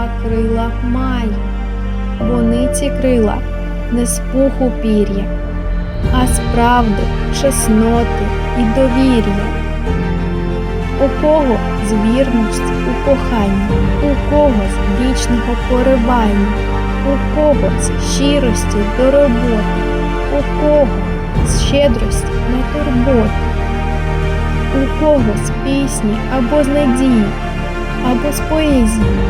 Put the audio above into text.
а крила має. Вони ці крила не з пуху пір'я, а з правди, чесноти і довір'я. У кого з вірності у коханні, у кого з вічного поривання, у кого з щирості до роботи, у кого з щедрості на турботи, у кого з пісні або з надії, або з поезії,